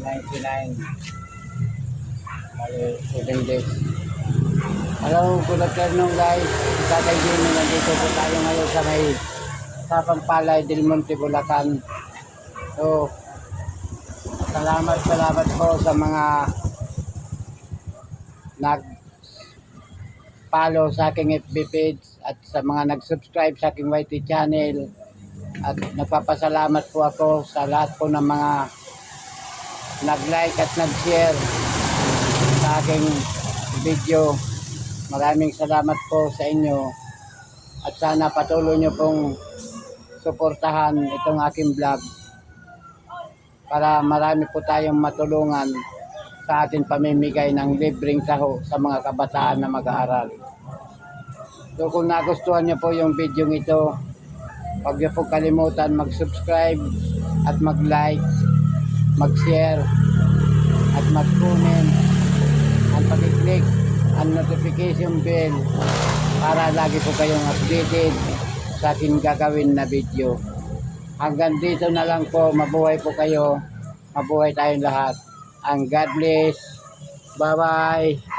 99. Bali, 7 days. Hello, good afternoon guys. Tatay Jimmy, nandito po tayo ngayon sa may Tapang Palay, Del Monte, Bulacan. So, salamat, salamat po sa mga nag follow sa aking FB page at sa mga nag-subscribe sa aking YT channel at nagpapasalamat po ako sa lahat po ng mga nag-like at nag-share sa aking video. Maraming salamat po sa inyo at sana patuloy nyo pong suportahan itong aking vlog para marami po tayong matulungan sa ating pamimigay ng libreng saho sa mga kabataan na mag-aaral. So kung nagustuhan niyo po yung video ito, huwag niyo po kalimutan mag-subscribe at mag-like, mag-share at mag-comment at pag-click ang notification bell para lagi po kayong updated sa ating gagawin na video. Hanggang dito na lang po, mabuhay po kayo, mabuhay tayong lahat. Ang God bless. Bye-bye.